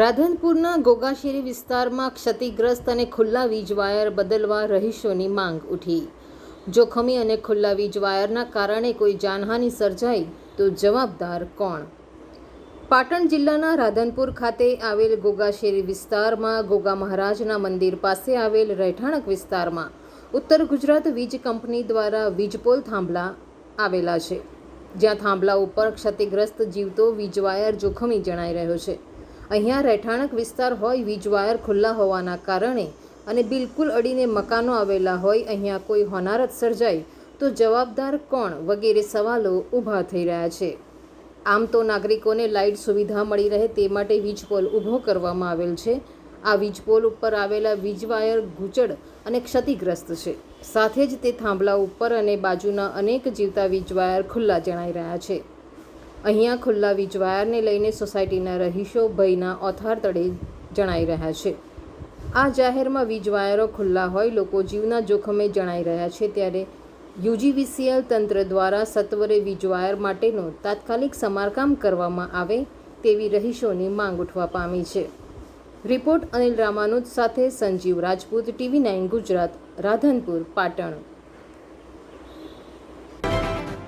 રાધનપુરના ગોગાશેરી વિસ્તારમાં ક્ષતિગ્રસ્ત અને ખુલ્લા વીજ વાયર બદલવા રહીશોની માંગ ઉઠી. જોખમી અને ખુલ્લા વીજ વાયરના કારણે કોઈ જાનહાનિ સર્જાઈ તો જવાબદાર કોણ? પાટણ જિલ્લાના રાધનપુર ખાતે આવેલ ગોગાશેરી વિસ્તારમાં ગોગા મહારાજના મંદિર પાસે આવેલ રહેઠાણક વિસ્તારમાં ઉત્તર ગુજરાત વીજ કંપની દ્વારા વીજપોલ થાંભલા આવેલા છે. જ્યાં થાંભલા ઉપર ક્ષતિગ્રસ્ત જીવતો વીજવાયર જોખમી જણાઈ રહ્યો છે. અહીંયા રહેઠાણક વિસ્તાર હોય વીજવાયર ખુલ્લા હોવાના કારણે અને બિલકુલ અડીને મકાનો આવેલા હોય, અહીંયા કોઈ હોનારત સર્જાય, તો જવાબદાર કોણ વગેરે સવાલો ઊભા થઈ રહ્યા છે. આમ તો નાગરિકોને લાઇટ સુવિધા મળી રહે તે માટે વીજ પોલ ઊભો કરવામાં આવેલ છે. આ વીજ પોલ ઉપર આવેલા વીજવાયર ગુચડ અને ક્ષતિગ્રસ્ત છે. સાથે જ તે થાંભલા ઉપર અને બાજુના અનેક જીવતા વીજવાયર ખુલ્લા જણાઈ રહ્યા છે. અહીંયા ખુલ્લા વીજવાયરને લઈને સોસાયટીના રહીશો, ભયના ઓથાર તળે જણાઈ રહ્યા છે. આ જાહેરમાં વીજવાયરો ખુલ્લા હોય, લોકો જીવના જોખમે જણાઈ રહ્યા છે ત્યારે યુજીવીસીએલ તંત્ર દ્વારા સત્વરે વીજવાયર માટેનો તાત્કાલિક સમારકામ કરવામાં આવે તેવી રહીશોની માંગ ઉઠવા પામી છે. રિપોર્ટ અનિલ રામાનુજ સાથે સંજીવ રાજપૂત, ટીવી નાઇન ગુજરાત, રાધનપુર, પાટણ.